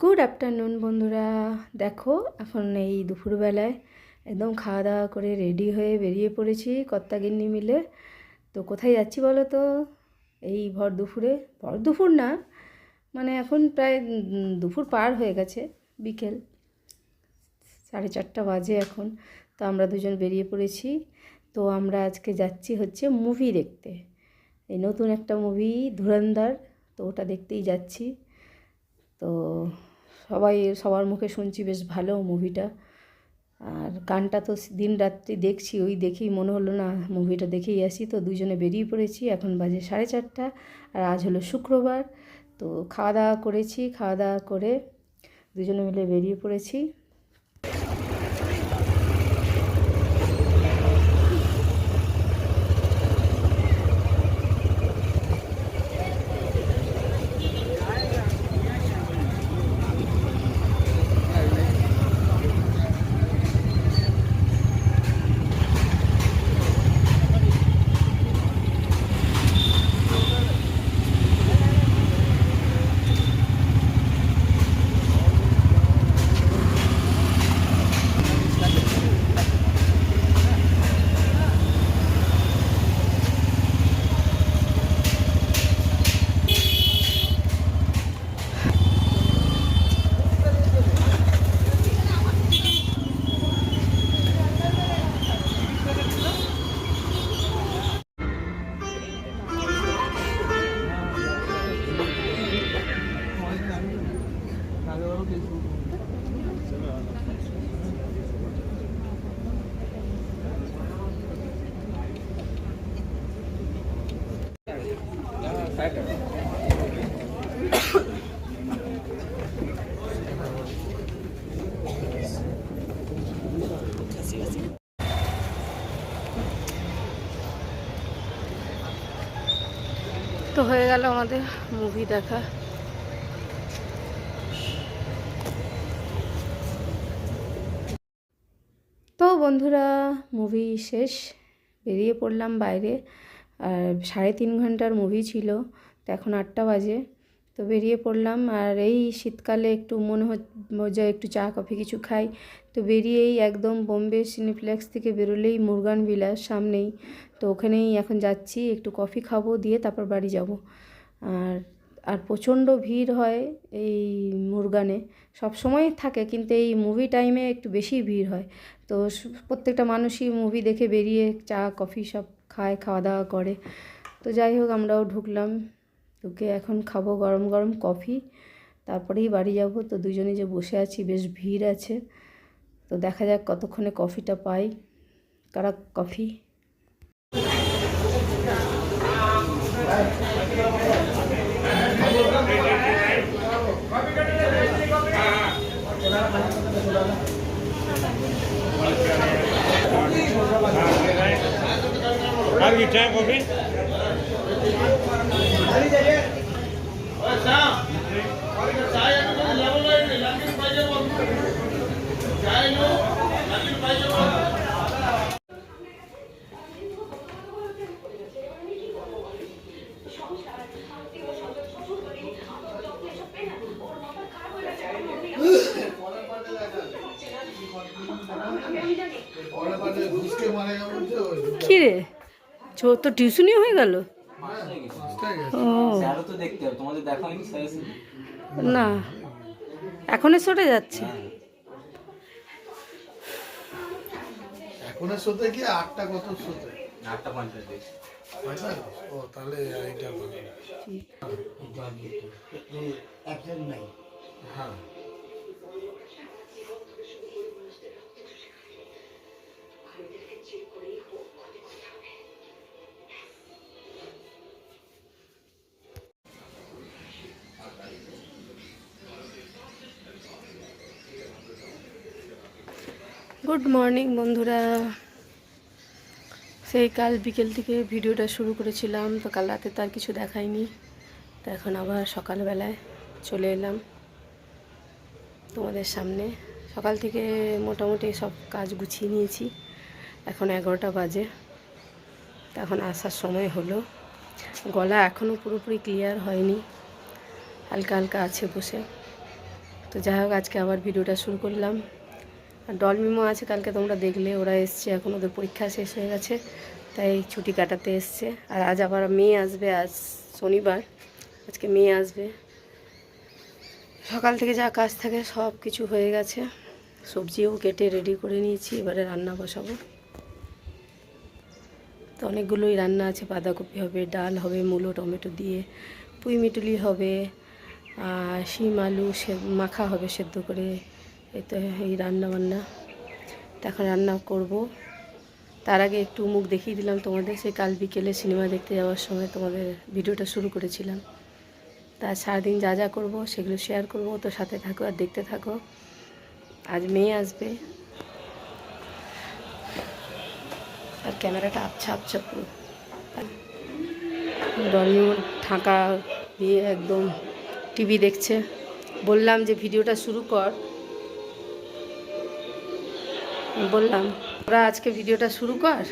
Good afternoon বন্ধুরা। দেখো, এখন এই দুপুরবেলায় একদম খাওয়া দাওয়া করে রেডি হয়ে বেরিয়ে পড়েছি কর্তাগিন্নি মিলে। তো কোথায় যাচ্ছি বলো তো? এই ভর দুপুরে। ভর দুপুর না মানে এখন প্রায় দুপুর পার হয়ে গেছে, বিকেল। সাড়ে চারটা বাজে এখন, তো আমরা দুজন বেরিয়ে পড়েছি। তো আমরা আজকে যাচ্ছি হচ্ছে মুভি দেখতে। এই নতুন একটা মুভি ধুরন্ধর, তো ওটা দেখতেই যাচ্ছি। তো সবাই সবার মুখে শুনছি, বেশ ভালো মুভিটা আর গানটা তো দিন রাত্রি দেখছি, ওই দেখেই মনে হলো না মুভিটা দেখেই আসি। তো দুজনে বেরিয়ে পড়েছি, এখন বাজে সাড়ে চারটা, আর আজ হলো শুক্রবার। তো খাওয়া দাওয়া করেছি, খাওয়া দাওয়া করে দুজনে মিলে বেরিয়ে পড়েছি। হয়ে গেল আমাদের মুভি দেখা। তো বন্ধুরা মুভি শেষ। বেরিয়ে পড়লাম বাইরে। আর সাড়ে তিন ঘণ্টার মুভি ছিল। তো এখন আটটা বাজে। তো বেরিয়ে পড়লাম আর এই শীতকালে একটু মনে হচ্ছে একটু চা, কফি কিছু খাই। তো বেরিয়েই একদম বোম্বে সিনেপ্লেক্স থেকে বেরোলেই মুরগান বিলাস সামনেই। তো ওখানেই এখন যাচ্ছি, একটু কফি খাব, দিয়ে তারপর বাড়ি যাব। আর আর প্রচণ্ড ভিড় হয় এই মুরগানে। সব সময় থাকে, কিন্তু এই মুভি টাইমে একটু বেশি ভিড় হয়। তো প্রত্যেকটা মানুষই মুভি দেখে বেরিয়ে চা, কফি সব খায় খাওয়া দাওয়া করে। তো যাই হোক, আমরাও ঢুকলাম। ঢুকে এখন খাব গরম গরম কফি, তারপরেই বাড়ি যাব। তো দুজনে যে বসে আছি, বেশ ভিড় আছে। তো দেখা যাক কতক্ষণে কফিটা পাই। কারা coffee? Have you tried coffee? ছো তো টিউশনই হয়ে গেল? তো না এখনই সরে যাচ্ছে। এখনের শোতে কি আটটা কত শোতে আটটা পঞ্চাশ ও তাহলে এইটা ভালো। হ্যাঁ। গুড মর্নিং বন্ধুরা। সেই কাল বিকেল থেকে ভিডিওটা শুরু করেছিলাম, তো কাল রাতে তার কিছু দেখায়নি তো এখন আবার সকালবেলায় চলে এলাম তোমাদের সামনে। সকাল থেকে মোটামুটি সব কাজ গুছিয়ে নিয়েছি। এখন এগারোটা বাজে। তো এখন আসার সময় হলো। গলা এখনও পুরোপুরি ক্লিয়ার হয়নি। হালকা হালকা আছে বসে। তো যাই হোক, আজকে আবার ভিডিওটা শুরু করলাম। আর ডলমিমো আছে, কালকে তোমরা দেখলে, ওরা এসছে এখন, ওদের পরীক্ষা শেষ হয়ে গেছে, তাই ছুটি কাটাতে এসছে। আর আজ আবার মেয়ে আসবে, আজ শনিবার, আজকে মেয়ে আসবে। সকাল থেকে যা কাজ থাকে, সব কিছু হয়ে গেছে। সবজিও কেটে রেডি করে নিয়েছি, এবারে রান্না বসাবো। তো অনেকগুলোই রান্না আছে, বাঁধাকপি হবে, ডাল হবে, মূলো, টমেটো দিয়ে, পুঁই মিটুলি হবে শিম, আলু মাখা হবে সেদ্ধ করে। তো এই রান্না বান্না এখন রান্না করব। তার আগে একটু মুখ দেখিয়ে দিলাম তোমাদের, সেই কাল বিকেলে সিনেমা দেখতে যাওয়ার সময় তোমাদের ভিডিওটা শুরু করেছিলাম। তা সারাদিন যা যা করব সেগুলো শেয়ার করব, তো সাথে থাকো আর দেখতে থাকো। আজ মেয়ে আসবে। আর ক্যামেরাটা আবছা আবছা পুরো। রনিও ঢাকা দিয়ে একদম টিভি দেখছে। বললাম যে ভিডিওটা শুরু কর। বললাম, ওরা আজকে ভিডিওটা শুরু কর।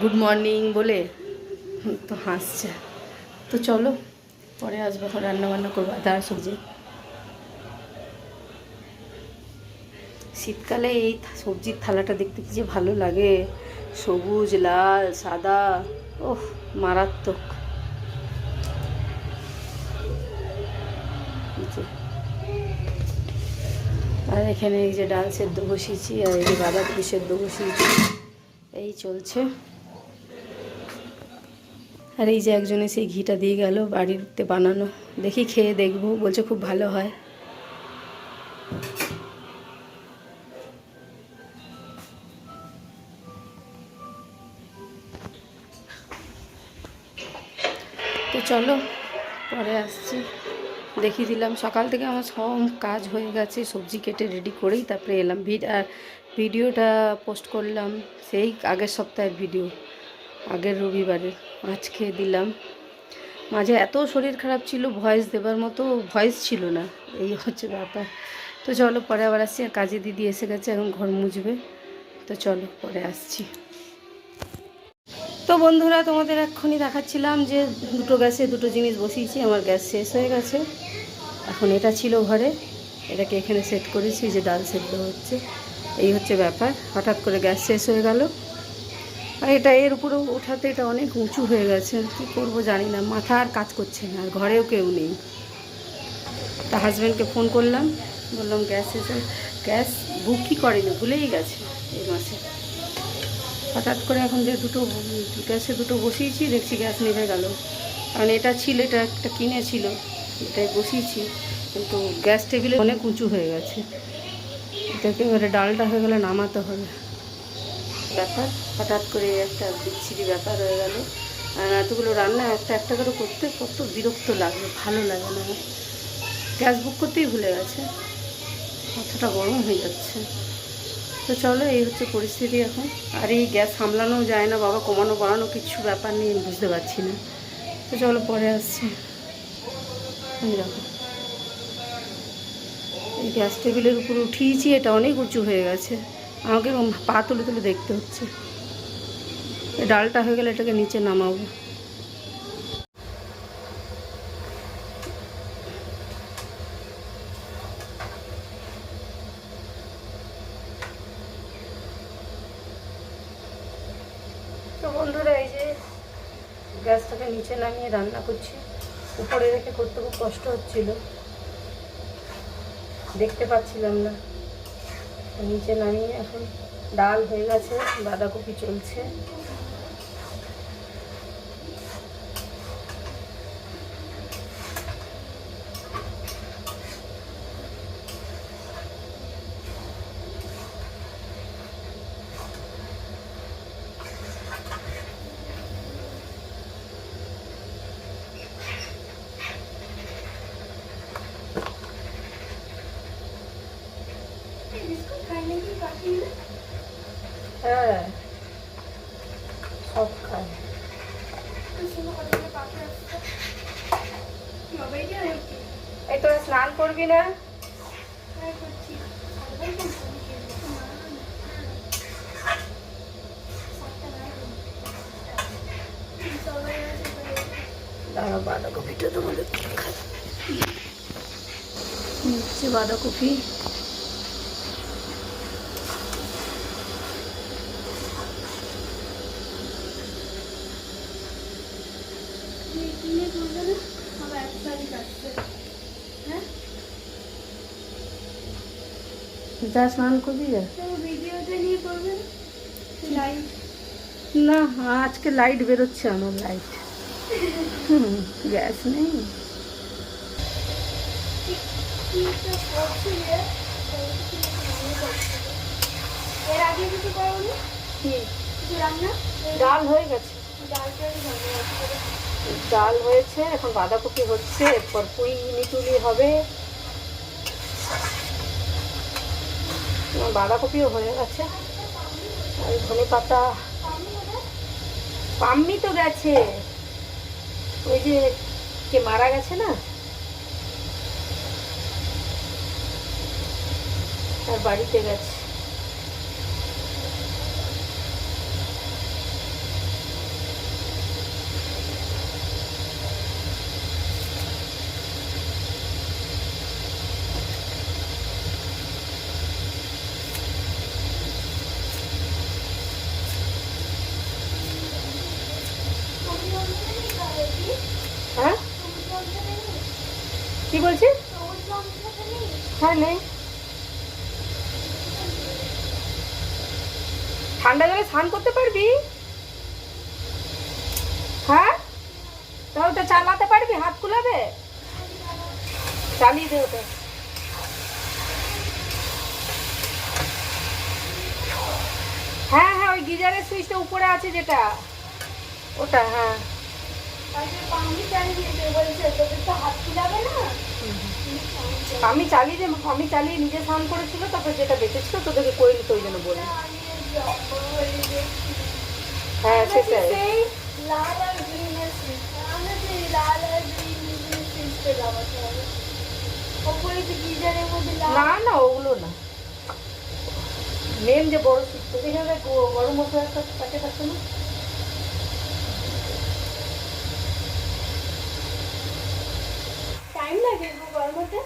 গুড মর্নিং বলে তো হাসছে। তো চলো, পরে আসব, এখন রান্না বান্না করব আদা সবজি। শীতকালে এই সবজির থালাটা দেখতে কি যে ভালো লাগে। সবুজ, লাল, সাদা, ওহ, মারাত্মক। আর এখানে এই যে ডাল সেদ্ধ বসিয়েছি আর এই যে বাঁধাকপি সেদ্ধ বসিয়েছি। এই চলছে। আর এই যে একজনে সেই ঘিটা দিয়ে গেল বাড়িতে বানানো। দেখি খেয়ে দেখব, বলছে খুব ভালো হয়। তো চলো, পরে আসছি। দেখিয়ে দিলাম। সকাল থেকে আমার সব কাজ হয়ে গেছে, সবজি কেটে রেডি করেই তারপরে এলাম। ভিড আর ভিডিওটা পোস্ট করলাম সেই আগের সপ্তাহের ভিডিও আগের রবিবারের আজকে দিলাম। মাঝে এত শরীর খারাপ ছিল ভয়েস দেবার মতো ভয়েস ছিল না। এই হচ্ছে ব্যাপার। তো চলো পরে আবার আসছি, আর কাজে দিদি এসে গেছে, এখন ঘর মুছবে। তো চলো পরে আসছি। তো বন্ধুরা, তোমাদের এক্ষুনি দেখাচ্ছিলাম যে দুটো গ্যাসে দুটো জিনিস বসিয়েছি, আমার গ্যাস শেষ হয়ে গেছে। এখন এটা ছিল ঘরে, এটাকে এখানে সেট করেছি যে ডাল সেদ্ধ হচ্ছে। এই হচ্ছে ব্যাপার, হঠাৎ করে গ্যাস শেষ হয়ে গেল। আর এটা এর উপরে ওঠাতে এটা অনেক উঁচু হয়ে গেছে কী করব জানি না, মাথা আর কাজ করছে না, আর ঘরেও কেউ নেই। তা হাজব্যান্ডকে ফোন করলাম, বললাম গ্যাস এসে গ্যাস বুকই করেনি, ভুলেই গেছে এই মাসে। হঠাৎ করে এখন যে দুটো, গ্যাসে দুটো বসিয়েছি, দেখছি গ্যাস নেভে গেল। কারণ এটা ছিল, এটা একটা কিনেছিল, এটাই বসিয়েছি। কিন্তু গ্যাস টেবিলে অনেক উঁচু হয়ে গেছে। এটাকে এবারে ডালটা হয়ে গেলে নামাতে হবে। ব্যাপার, হঠাৎ করে একটা বিচ্ছিরি ব্যাপার হয়ে গেল। আর এতগুলো রান্না, একটা একটা করে করতে কত বিরক্ত লাগে ভালো লাগে না। গ্যাস বুক করতেই ভুলে গেছে। মাথাটা গরম হয়ে যাচ্ছে। তো চলো, এই হচ্ছে পরিস্থিতি এখন। আর এই গ্যাস সামলানো যায় না, বাবা, কমানো বাড়ানো কিছু ব্যাপার নেই, বুঝতে পারছি না। তো চলো, পরে আসছি। এই গ্যাস টেবিলের উপর উঠিয়েছি, এটা অনেক উঁচু হয়ে গেছে। আমাকে পা তুলে তুলে দেখতে হচ্ছে। ডালটা হয়ে গেলে এটাকে নিচে নামাবো তো বন্ধুরা এই যে গ্যাসটাকে নিচে নামিয়ে রান্না করছি। উপরে রেখে করতে খুব কষ্ট হচ্ছিল। দেখতে পাচ্ছিলাম না। নিচে নামিয়ে এখন ডাল হয়ে গেছে, বাঁধাকপি চলছে। হ্যাঁ এই তোরা স্নান করবি না বাঁধাকপিটা তোমাদের খাই হচ্ছে বাঁধাকপি যা স্নান করবি যা। না? আজকে লাইট বেরোচ্ছে আমার লাইট গ্যাস নেই। এর আগে কিছু ডাল হয়ে গেছে। ডাল হয়েছে, এখন বাঁধাকপি হচ্ছে, এরপর পুঁই মিটুলি হবে। বাঁধাকপিও হয়ে গেছে। আর ধনে পাতা। পাম্মি তো গেছে। ওই যে কে মারা গেছে না? তার বাড়িতে গেছে হ্যাঁ কি বলছিস হ্যাঁ নেই। ঠান্ডা জলে স্নান করতে পারবি? হ্যাঁ? তা ওটা চালাতে পারবি? হাত কুলাবে? চালিয়ে দে ওটা। হ্যাঁ হ্যাঁ ওই গিজারের সুইচটা উপরে আছে যেটা। ওটা হ্যাঁ। পানি চালিয়ে বলছে। তোদের তো হাত তুলাবে না। আমি চালিয়ে যে আমি চালিয়ে নিজে স্নান করেছিল তারপর যেটা বেঁচেছিল তোদেরকে করে নিতে ওই জন্য বলি। হয়ে সেটাই। না না ওগুলো না। মেন যে বড় তোকে গরম মশলা একটা প্যাকেট আছে না টাইম লাগে গো গরম হতে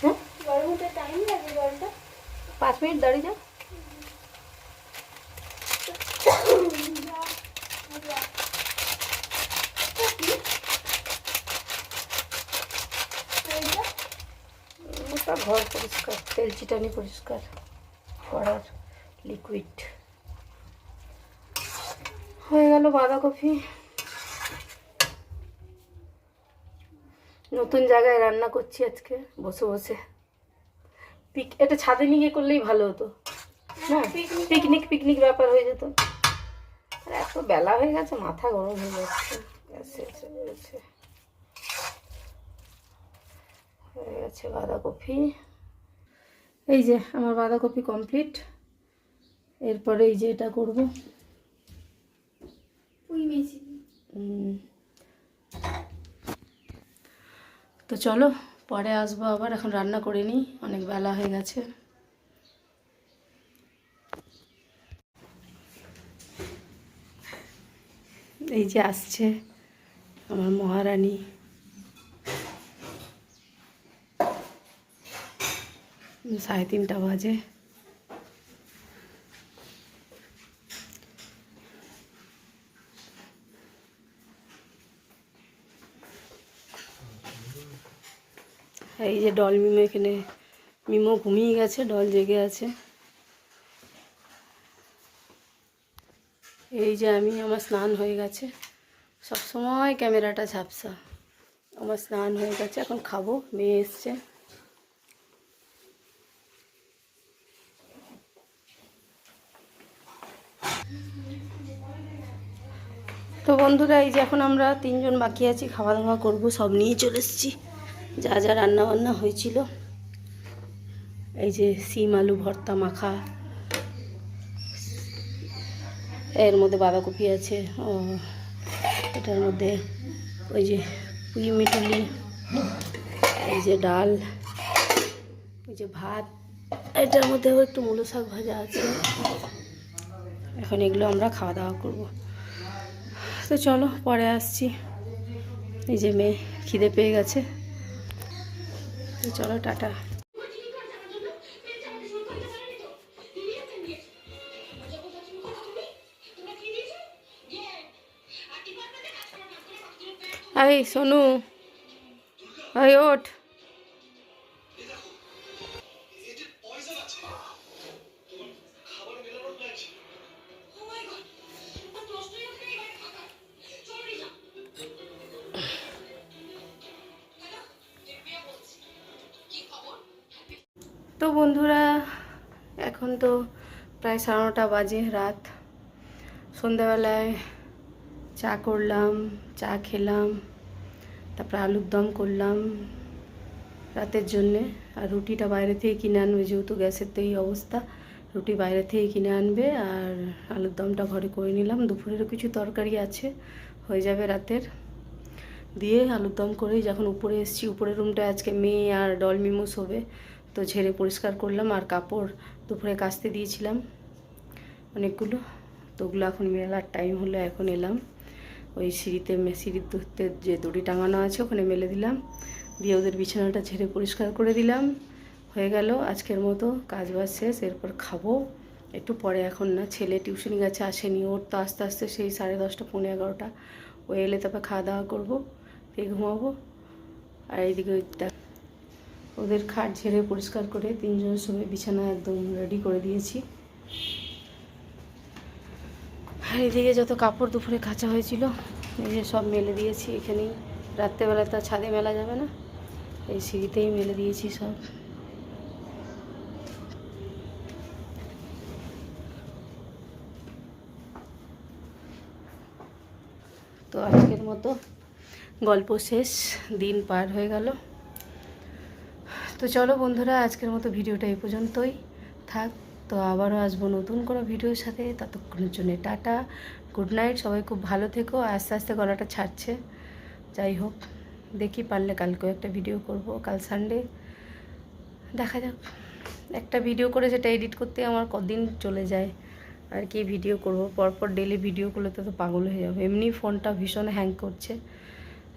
হ্যাঁ গরম হতে পাঁচ মিনিট দাঁড়িয়ে যাও। ঘর পরিষ্কার, তেল চিটানি পরিষ্কার করার লিকুইড হয়ে গেল বাঁধাকপি নতুন জায়গায় রান্না করছি আজকে, বসে বসে। পিক এটা ছাদে নিয়ে করলেই ভালো হতো। না পিকনিক পিকনিক ব্যাপার হয়ে যেত। আর এত বেলা হয়ে গেছে মাথা গরম হয়ে যাচ্ছে। গেছে। হয়ে গেছে বাঁধাকপি। এই যে আমার বাঁধাকপি কমপ্লিট এরপরে এই যে এটা করব। তো চলো পরে আসব আবার, এখন রান্না করে নিই, অনেক বেলা হয়ে গেছে। এই যে আসছে আমার মহারানী। সাড়ে তিনটা বাজে। এই যে ডল মিমো এখানে, মিমো ঘুমিয়ে গেছে, ডল জেগে আছে। এই যে আমি, আমার স্নান হয়ে গেছে। সব সময় ক্যামেরাটা ঝাপসা। আমার স্নান হয়ে গেছে, এখন খাব, মেয়ে এসছে। তো বন্ধুরা, এই যে এখন আমরা তিনজন বাকি আছি, খাওয়া দাওয়া করব, সব নিয়ে চলে এসেছি। যা যা রান্না বান্না হয়েছিল। এই যে সিম, আলু, ভর্তা, মাখা। এর মধ্যে বাঁধাকপি আছে, ও, এটার মধ্যে ওই যে পুঁই মিটুলি এই যে ডাল ওই যে ভাত, এটার মধ্যেও একটু মূলো শাক ভাজা আছে। এখন এগুলো আমরা খাওয়া দাওয়া করব। তো চলো, পরে আসছি। এই যে মেয়ে খিদে পেয়ে গেছে। চলো টাটা। আই সোনু। আই ওঠ। তো বন্ধুরা, এখন তো প্রায় সাড়ে নটা বাজে রাত। সন্ধ্যাবেলায় চা করলাম, চা খেলাম, তারপরে আলুর দম করলাম রাতের জন্যে। আর রুটিটা বাইরে থেকে কিনে আনবে, যেহেতু গ্যাসের তো এই অবস্থা। রুটি বাইরে থেকে কিনে আনবে আর আলুর দমটা ঘরে করে নিলাম। দুপুরেরও কিছু তরকারি আছে, হয়ে যাবে রাতের। দিয়ে আলুর দম করেই যখন উপরে এসেছি, উপরের রুমটা আজকে মেয়ে আর ডল মিমু শোবে তো ঝেড়ে পরিষ্কার করলাম আর কাপড় দুপুরে কাচতে দিয়েছিলাম অনেকগুলো। তো ওগুলো এখন মেলার টাইম হলো, এখন এলাম। ওই সিঁড়িতে সিঁড়ির ধরতে যে দড়ি টাঙানো আছে ওখানে মেলে দিলাম। দিয়ে ওদের বিছানাটা ঝেড়ে পরিষ্কার করে দিলাম। হয়ে গেল, আজকের মতো কাজ বাজ শেষ, এরপর খাব। একটু পরে এখন না, ছেলে টিউশনি গেছে, আসেনি ওর তো আস্তে আস্তে সেই সাড়ে দশটা পনেরো এগারোটা। ও এলে তারপর খাওয়া দাওয়া করব, দিয়ে ঘুমাবো। আর এইদিকে ওদের খাট ঝেড়ে পরিষ্কার করে তিনজনের সঙ্গে বিছানা একদম রেডি করে দিয়েছি। আর এদিকে যত কাপড় দুপুরে কাঁচা হয়েছিল, এই যে সব মেলে দিয়েছি এখানেই। রাত্রেবেলা তো ছাদে মেলা যাবে না, এই সিঁড়িতেই মেলে দিয়েছি সব। তো আজকের মতো গল্প শেষ, দিন পার হয়ে গেল। তো চলো বন্ধুরা, আজকের মতো ভিডিওটা এই পর্যন্তই। থাক, তো আবারও আসব নতুন কোনো ভিডিওর সাথে। ততক্ষণের জন্য টাটা, গুড নাইট, সবাই খুব ভালো থেকো, আস্তে আস্তে গলাটা ছাড়ছে। যাই হোক, দেখি পারলে কালকেও একটা ভিডিও করব, কাল সানডে। দেখা যাক, একটা ভিডিও করে সেটা এডিট করতে আমার কদিন চলে যায়, আর কি ভিডিও করব। পরপর ডেলি ভিডিওগুলোতে তো পাগল হয়ে যাবে। এমনি ফোনটা ভীষণ হ্যাং করছে।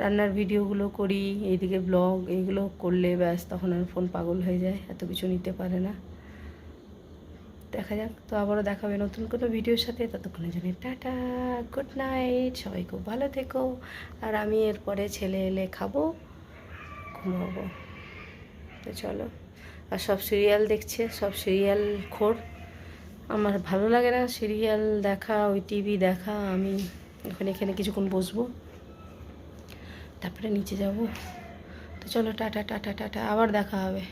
রান্নার ভিডিওগুলো করি, এইদিকে ব্লগ এইগুলো করলে ব্যাস তখন আর ফোন পাগল হয়ে যায়, এত কিছু নিতে পারে না। দেখা যাক, তো আবারও দেখাবে নতুন কোনো ভিডিওর সাথে, ততক্ষণের জন্য টাটা গুড নাইট সবাই খুব ভালো থেকো। আর আমি এরপরে ছেলে এলে খাব, ঘুমাবো। তো চলো, আর সব সিরিয়াল দেখছে, সব সিরিয়াল খোর। আমার ভালো লাগে না সিরিয়াল দেখা, ওই টিভি দেখা, আমি ওখানে এখানে কিছুক্ষণ বসবো। তারপরে নিচে যাব। তো চলো টাটা টাটা টাটা আবার দেখা হবে।